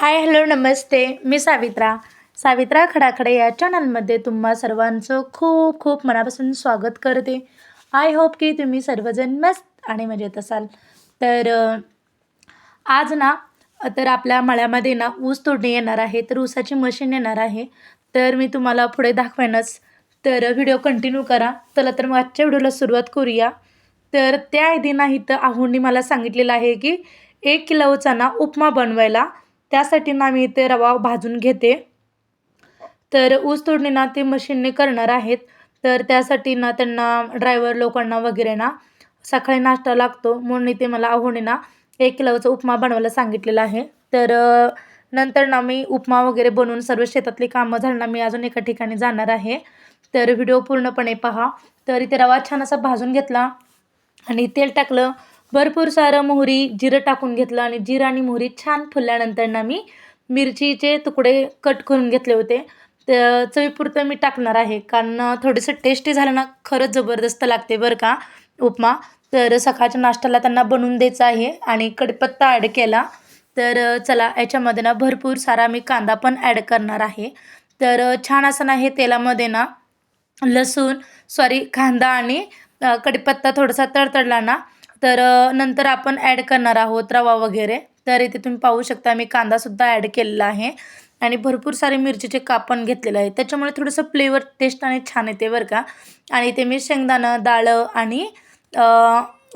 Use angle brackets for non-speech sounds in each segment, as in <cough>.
Hi hello नमस्ते. मी सावित्रा. सावित्रा खडाखडे या चॅनलमध्ये तुम्हा सर्वांचं खूप खूप मनापासून स्वागत करते. आय होप की तुम्ही सर्वजण मस्त आणि मजेत असाल. तर आज ना तर आपल्या मळ्यामध्ये ना ऊस तोडणी येणार आहे तर ऊसाची मशीन येणार आहे. तर मी तुम्हाला पुढे दाखवेनच. तर व्हिडिओ कंटिन्यू करा. चला तर मग आजच्या व्हिडिओला सुरुवात करूया. तर त्या आधी नाही तर आहुंनी मला सांगितलेलं आहे की एक किलोचा ना उपमा बनवायला त्यासाठी ना मी इथे रवा भाजून घेते. तर ऊस तोडणी ना ते मशीनने करणार आहेत. तर त्यासाठी ना त्यांना ड्रायव्हर लोकांना वगैरे ना सकाळी नाश्ता लागतो. म्हणून इथे मला आहोने ना एक किलोचा उपमा बनवायला सांगितलेला आहे. तर नंतर ना मी उपमा वगैरे बनवून सर्व शेतातली कामं झालं ना मी अजून एका ठिकाणी जाणार आहे. तर व्हिडिओ पूर्णपणे पहा. तर इथे रवा छान असा भाजून घेतला. आणि तेल टाकलं. भरपूर सारं मोहरी जिरं टाकून घेतलं आणि जिरं आणि मोहरी छान फुलल्यानंतर ना मी मिरचीचे तुकडे कट करून घेतले होते. तर चवीपुरतं मी टाकणार आहे. कारण थोडंसं टेस्टी झालं ना खरंच जबरदस्त लागते बरं का उपमा. तर सकाळच्या नाश्त्याला त्यांना बनवून द्यायचं आहे आणि कडीपत्ता ॲड केला. तर चला याच्यामध्ये ना भरपूर सारा मी कांदा पण ॲड करणार आहे. तर छान असं ना हे तेलामध्ये ना लसूण सॉरी कांदा आणि कडीपत्ता थोडासा तडतडला ना तर नंतर आपण ॲड करणार आहोत रवा वगैरे. तर इथे तुम्ही पाहू शकता मी कांदासुद्धा ॲड केलेला आहे. आणि भरपूर सारे मिरचीचे कापण घेतलेलं आहे त्याच्यामुळे थोडंसं फ्लेवर टेस्ट आणि छान येते बरं का. आणि इथे मी शेंगदाणं डाळं आणि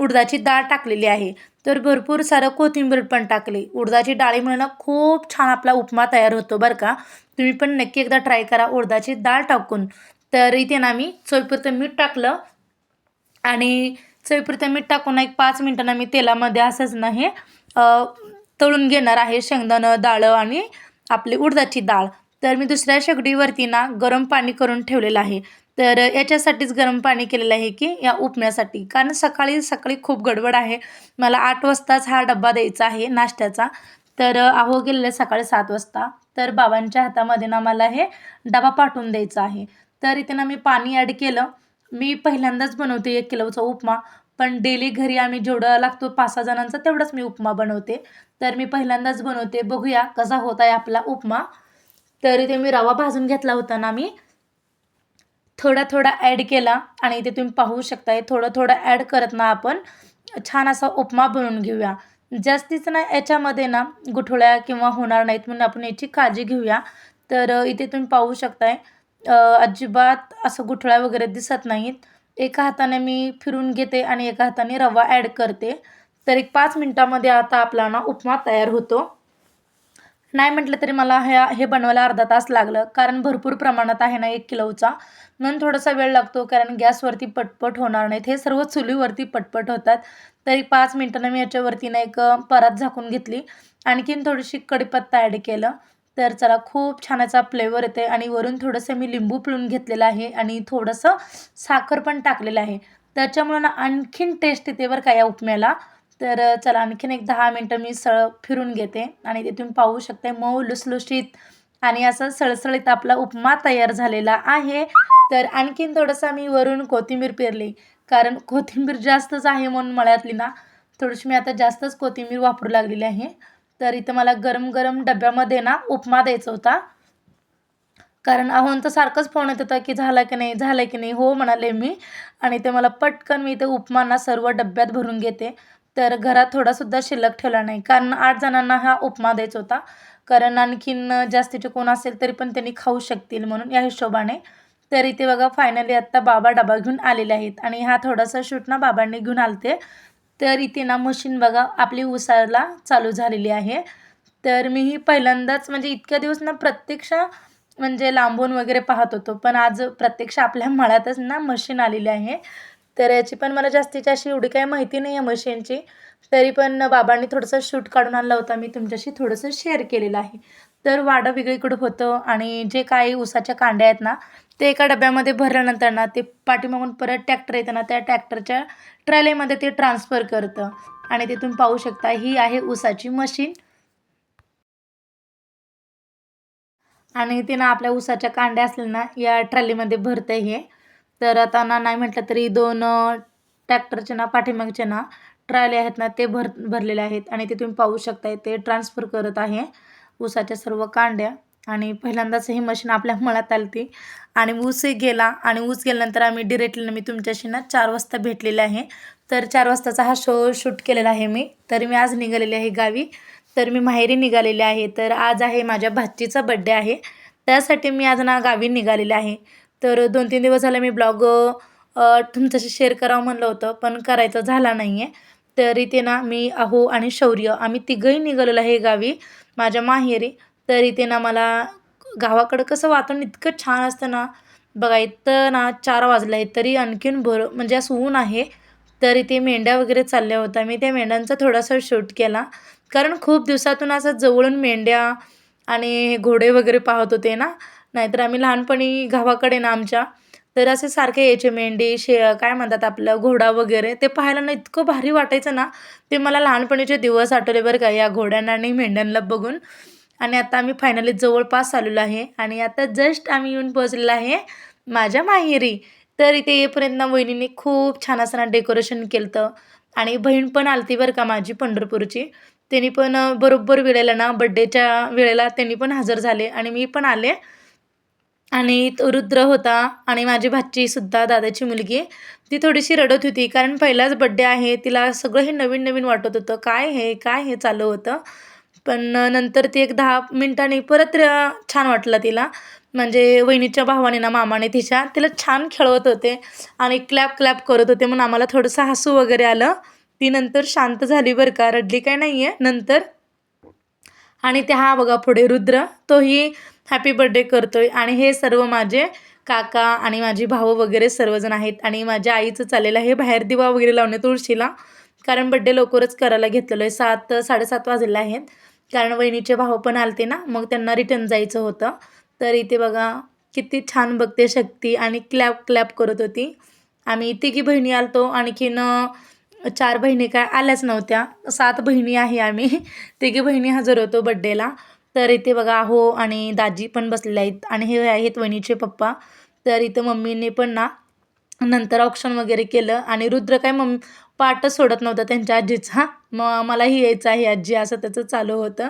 उडदाची डाळ टाकलेली आहे. तर भरपूर सारं कोथिंबीर पण टाकली. उडदाची डाळीमुळे ना खूप छान आपला उपमा तयार होतो बरं का. तुम्ही पण नक्की एकदा ट्राय करा उडदाची डाळ टाकून. तर इथे ना मी चवीपुरतं मीठ टाकलं. आणि चवीपुरतं मीठ टाकून एक पाच मिनटांना मी तेलामध्ये असंच ना हे तळून घेणार आहे शेंगदाणं डाळं आणि आपली उडदाची डाळ. तर मी दुसऱ्या शेगडीवरती ना गरम पाणी करून ठेवलेलं आहे. तर याच्यासाठीच गरम पाणी केलेलं आहे की या उपण्यासाठी कारण सकाळी सकाळी खूप गडबड आहे. मला आठ वाजताच हा डब्बा द्यायचा आहे नाश्त्याचा. तर आहो गेलेले सकाळी सात वाजता. तर बाबांच्या हातामध्ये ना मला हे डबा पाठवून द्यायचा आहे. तर इथे ना मी पाणी ॲड केलं. मी पहिल्यांदाच बनवते एक किलोचा उपमा पण डेली घरी आम्ही जेवढा लागतो पाच सहा जणांचा तेवढाच मी उपमा बनवते. तर मी पहिल्यांदाच बनवते. बघूया कसा होत आहे आपला उपमा. तर इथे मी रवा भाजून घेतला होता ना मी. थोडा थोडा ॲड केला आणि इथे तुम्ही पाहू शकताय थोडं थोडं ॲड करत ना आपण छान असा उपमा बनवून घेऊया. जास्तीच ना याच्यामध्ये ना गुठळ्या किंवा होणार नाहीत म्हणून आपण याची काळजी घेऊया. तर इथे तुम्ही पाहू शकताय अजिबात असं गुठळ्या वगैरे दिसत नाहीत. एका हाताने मी फिरून घेते आणि एका हाताने रवा ॲड करते. तर एक पाच मिनटामध्ये आता आपला ना उपमा तयार होतो. नाही म्हटलं तरी मला ह्या हे बनवायला अर्धा तास लागलं. कारण भरपूर प्रमाणात आहे ना एक किलोचा. म्हणून थोडासा वेळ लागतो कारण गॅसवरती पटपट होणार नाहीत. हे सर्व चुलीवरती पटपट होतात. तरी पाच मिनटानं मी याच्यावरती ना एक परत झाकून घेतली. आणखीन थोडीशी कढीपत्ता ॲड केलं. तर चला खूप छान याचा फ्लेवर येते आणि वरून थोडंसं मी लिंबू पिळून घेतलेलं आहे आणि थोडंसं साखर पण टाकलेलं आहे. त्याच्यामुळं ना आणखीन टेस्ट येते बरं का या उपम्याला. तर चला आणखीन एक दहा मिनटं मी सळ फिरून घेते आणि ते तुम्ही पाहू शकते मऊ लुसलुशीत आणि असं सळसळीत आपला उपमा तयार झालेला आहे. तर आणखीन थोडंसं मी वरून कोथिंबीर पेरली. कारण कोथिंबीर जास्तच आहे म्हणून मळ्यातली ना. थोडीशी मी आता जास्तच कोथिंबीर वापरू लागलेली आहे. तर इथं मला गरम गरम डब्यामध्ये ना उपमा द्यायचा होता. कारण अहोन तर सारखंच फोन येत होता की झाला की नाही झालं की नाही हो म्हणाले मी. आणि ते मला पटकन मी इथे उपमा ना सर्व डब्यात भरून घेते. तर घरात थोडासुद्धा शिल्लक ठेवला नाही. कारण आठ जणांना हा उपमा द्यायचा होता. कारण आणखीन जास्तीचे कोण असेल तरी पण त्यांनी खाऊ शकतील म्हणून या हिशोबाने. तर इथे बघा फायनली आत्ता बाबा डबा घेऊन आलेले आहेत. आणि हा थोडासा शूट ना बाबांनी घेऊन आलते. तर इथे ना मशीन बघा आपली उसायला चालू झालेली आहे. तर मीही पहिल्यांदाच म्हणजे इतक्या दिवस ना प्रत्यक्ष म्हणजे लांबून वगैरे पाहत होतो. पण आज प्रत्यक्ष आपल्या मळ्यातच ना मशीन आलेली आहे. तर याची पण मला जास्तीची अशी एवढी काही माहिती नाही आहे मशीनची तरी पण बाबांनी थोडंसं शूट काढून आणला होता. मी तुमच्याशी थोडंसं शेअर केलेलं आहे. तर वाडं वेगळीकडं होतं आणि जे काही उसाच्या कांड्या आहेत ना ते एका डब्यामध्ये भरल्यानंतर ना ते पाठीमागून परत ट्रॅक्टर येतं ना त्या ट्रॅक्टरच्या ट्रॅलीमध्ये ते ट्रान्सफर करतं. आणि ते तुम्ही पाहू शकता ही आहे ऊसाची मशीन आणि ते ना आपल्या ऊसाच्या कांड्या असल्या ना या ट्रॅलीमध्ये भरतं हे. तर आता ना नाही म्हटलं तरी दोन ट्रॅक्टरचे ना पाठीमागचे ना ट्रॅली आहेत ना ते भर भरलेले आहेत. आणि ते तुम्ही पाहू शकताय ते ट्रान्सफर करत आहे ऊसाच्या सर्व कांड्या. आणि पहिल्यांदाच ही मशीन आपल्या मळात आलती. आणि ऊसही गेला आणि ऊस गेल्यानंतर आम्ही डिरेक्टली मी तुमच्याशी ना चार वाजता भेटलेले आहे. तर चार वाजताचा हा शो शूट केलेला आहे मी. तर मी आज निघालेली आहे गावी. तर मी माहेरी निघालेले आहे. तर आज आहे माझ्या भाचीचा बड्डे आहे. त्यासाठी मी आज ना गावी निघालेले आहे. तर दोन तीन दिवस झाले मी ब्लॉग तुमच्याशी शेअर करावं म्हणलं होतं पण करायचं झाला नाही आहे तर इथे ना मी अहो आणि शौर्य आम्ही तिघंही निघालेलो आहे गावी माझ्या माहेरी. तर इथे ना मला गावाकडं कसं वातावरण इतकं छान असतं ना बघा इथं ना चार वाजलं आहे तरी आणखीन भर म्हणजे असं ऊन आहे. तर इथे मेंढ्या वगैरे चालल्या होत्या. मी त्या मेंढ्यांचा थोडासा शूट केला. कारण खूप दिवसातून असं जवळून मेंढ्या आणि घोडे वगैरे पाहत होते ना नाहीतर आम्ही लहानपणी गावाकडे ना आमच्या तर असे सारखे यायचे मेंढी शे काय म्हणतात आपलं घोडा वगैरे. ते पाहायला ना इतकं भारी वाटायचं ना ते मला लहानपणीचे दिवस आठवले बरं का या घोड्यांना आणि मेंढ्यांना बघून. आणि आता आम्ही फायनली जवळपास आलेलो आहे. आणि आता जस्ट आम्ही येऊन पोहोचलेलो आहे माझ्या माहेरी. तर इथे येईपर्यंत वहिनीने खूप छान असं ना डेकोरेशन केलं होतं आणि बहीण पण आलती बरं का माझी पंढरपूरची. त्यांनी पण बरोबर वेळेला ना बड्डेच्या वेळेला त्यांनी पण हजर झाले आणि मी पण आले. आणि तो रुद्र होता आणि माझी भाचीसुद्धा दादाची मुलगी. ती थोडीशी रडत होती कारण पहिलाच बड्डे आहे. तिला सगळं हे नवीन नवीन वाटत होतं. काय हे? काय हे चालू होतं? पण नंतर ती एक दहा मिनटांनी परत छान वाटलं तिला. म्हणजे वहिनीच्या भावाने ना मामाने तिच्या तिला छान खेळवत होते आणि क्लॅप क्लॅप करत होते म्हणून आम्हाला थोडंसं हसू वगैरे आलं. ती नंतर शांत झाली बरं का. रडली काय नाही आहे नंतर आणि ते हा बघा पुढे रुद्र तोही हॅपी बर्थडे करतोय आणि हे सर्व माझे काका आणि माझी भाऊ वगैरे सर्वजण आहेत आणि माझ्या आईचं चाललेलं आहे बाहेर दिवा वगैरे लावणे तुळशीला. कारण बड्डे लवकरच करायला घेतलेलो आहे. सात साडेसात वाजलेले आहेत. कारण वहिनीचे भाऊ पण आलते ना मग त्यांना रिटर्न जायचं होतं. तर इथे बघा किती छान बघते शक्ती आणि क्लॅप क्लॅप करत होती. आम्ही तिघी बहिणी आलतो आणखीन चार बहिणी काय आल्याच नव्हत्या. सात बहिणी आहे आम्ही. <laughs> तिघी बहिणी हजर होतो बड्डेला तर इथे बघा हो आणि दाजी पण बसलेले आहेत आणि हे आहेत वहिनीचे पप्पा. तर इथं मम्मीने पण ना नंतर ऑप्शन वगैरे केलं आणि रुद्र काय मम्मी पाठच सोडत नव्हता त्यांच्या आजीचा. मग मलाही यायचं आहे आजी असं त्याचं चालू होतं.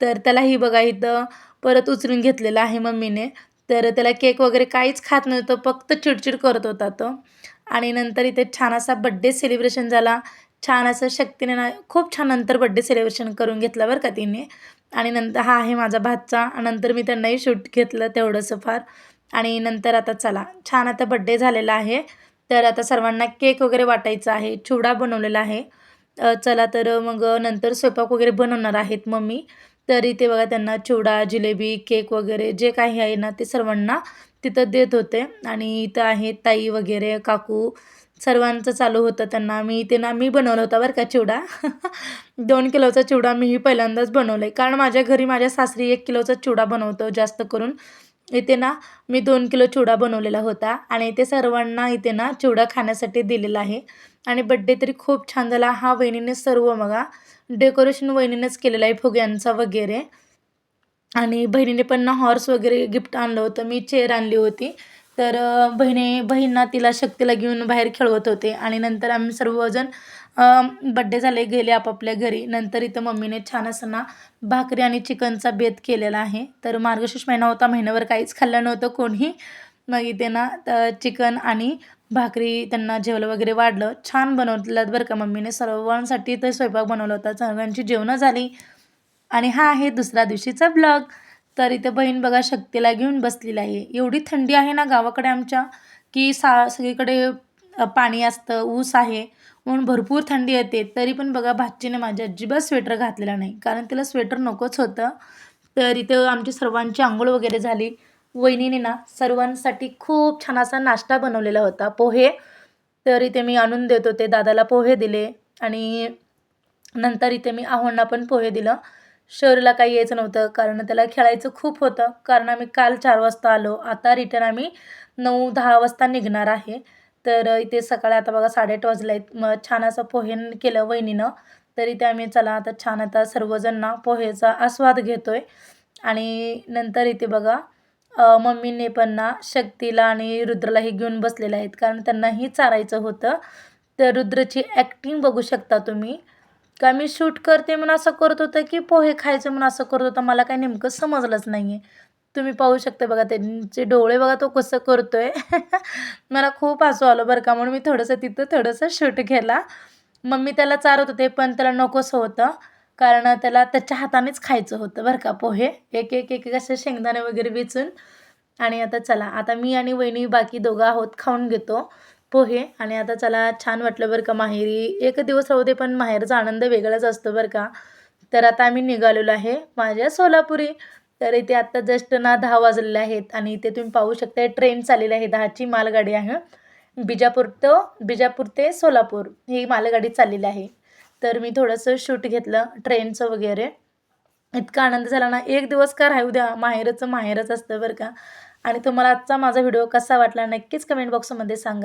तर त्यालाही बघा इथं परत उचलून घेतलेलं आहे मम्मीने. तर त्याला केक वगैरे काहीच खात नव्हतं फक्त चिडचिड करत होता तो. आणि नंतर इथे छान असा बड्डे सेलिब्रेशन झाला. छान असं शक्तीने ना खूप छान नंतर बड्डे सेलिब्रेशन करून घेतलं बरं का तिने. आणि नंतर हा आहे माझा भातचा. नंतर मी त्यांनाही शूट घेतलं तेवढंसं फार. आणि नंतर आता चला छान आता बड्डे झालेला आहे. तर आता सर्वांना केक वगैरे वाटायचा आहे चिवडा बनवलेला आहे. चला तर मग नंतर स्वयंपाक वगैरे बनवणार आहेत मम्मी. तर इथे बघा त्यांना चिवडा जिलेबी केक वगैरे जे काही आहे ना ते सर्वांना तिथं देत होते. आणि इथं आहे ताई वगैरे काकू. सर्वांचं चालू होतं त्यांना. मी ते ना मी बनवलं होता बरं का चिवडा. <laughs> दोन किलोचा चिवडा मीही पहिल्यांदाच बनवलं आहे कारण माझ्या घरी माझ्या सासरी एक किलोचा चिवडा बनवतो जास्त करून. इथे ना मी दोन किलो चिवडा बनवलेला होता आणि इथे सर्वांना इथे ना चिवडा खाण्यासाठी दिलेला आहे. आणि बड्डे तरी खूप छान झाला. हा वहिनीने सर्व बघा डेकोरेशन वहिनीनेच केलेलं आहे फुग्यांचा वगैरे. आणि बहिणीने पण ना हॉर्स वगैरे गिफ्ट आणलं होतं. मी चेअर आणली होती. तर बहिणी बहिणींना तिला शक्तीला घेऊन बाहेर खेळवत होते. आणि नंतर आम्ही सर्वजण बड्डे झाले गेले आपापल्या घरी. नंतर इथं मम्मीने छान असं ना भाकरी आणि चिकनचा बेत केलेला आहे. तर मार्गशीर्ष महिना होता महिन्यावर काहीच खाल्लं नव्हतं कोणी मग इथे ना चिकन आणि भाकरी त्यांना जेवलं वगैरे वाढलं. छान बनवलं बरं का मम्मीने. सर्वांसाठी तर स्वयंपाक बनवला होता. सर्वांची जेवणं झाली. आणि हा आहे दुसऱ्या दिवशीचा ब्लॉग तर इथे बहीण बघा शक्तीला घेऊन बसलेली आहे. एवढी थंडी आहे ना गावाकडे आमच्या की सा सगळीकडे पाणी असतं ऊस आहे. म्हणून भरपूर थंडी येते. तरी पण बघा भाचीने माझ्या अजिबात स्वेटर घातलेला नाही. कारण तिला स्वेटर नकोच होतं. तर इथं आमची सर्वांची आंघोळ वगैरे झाली. वहिनीने ना सर्वांसाठी खूप छान असा नाश्ता बनवलेला होता पोहे. तर इथे मी आणून देत होते दादाला पोहे दिले. आणि नंतर इथे मी आहोंना पण पोहे दिलं. शहरला काही यायचं नव्हतं कारण त्याला खेळायचं खूप होतं. कारण आम्ही काल चार वाजता आलो. आता रिटर्न आम्ही नऊ दहा वाजता निघणार आहे. तर इथे सकाळी आता बघा साडेआठ वाजले आहेत मग छान असं पोहे केलं वहिनीनं. तर इथे आम्ही चला आता छान आता सर्वजण ना पोहेचा आस्वाद घेतो आहे आणि नंतर इथे बघा मम्मीने पण ना शक्तीला आणि रुद्रलाही घेऊन बसलेले आहेत. कारण त्यांनाही चारायचं होतं. तर रुद्रची ॲक्टिंग बघू शकता तुम्ही. का मी शूट करते म्हणून असं करत होतं की पोहे खायचं म्हणून असं करत होतं? मला काही नेमकं समजलंच नाही आहे तुम्ही पाहू शकता बघा त्यांचे डोळे बघा तो कसं करतो आहे <laughs> मला खूप हसू आलं बरं का म्हणून मी थोडंसं तिथं थोडंसं शूट केला. मग मी त्याला चारत होते पण त्याला नकोसं होतं कारण त्याला त्याच्या हातानेच खायचं होतं बरं का पोहे. एक एक एक एक असे शेंगदाणे वगैरे वेचून. आणि आता चला आता मी आणि वहिनी बाकी दोघं आहोत खाऊन घेतो पोहे. आणि आता चला छान वाटलं बरं का माहेरी. एक दिवस राहू दे पण माहेरचा आनंद वेगळाच असतो बरं का. तर आता आम्ही निघालेलो आहे माझ्या सोलापुरी. तर इथे आत्ता जस्ट ना दहा वाजलेले आहेत आणि इथे तुम्ही पाहू शकता ट्रेन चाललेली आहे दहाची मालगाडी आहे. बिजापूर तो बिजापूर ते सोलापूर ही मालगाडी चाललेली आहे. तर मी थोडंसं शूट घेतलं ट्रेनचं वगैरे. इतका आनंद झाला ना एक दिवस का राहू द्या माहेरचं माहेरच असतं बरं का. आणि तुम्हाला आजचा माझा व्हिडिओ कसा वाटला नक्कीच कमेंट बॉक्समध्ये सांगा.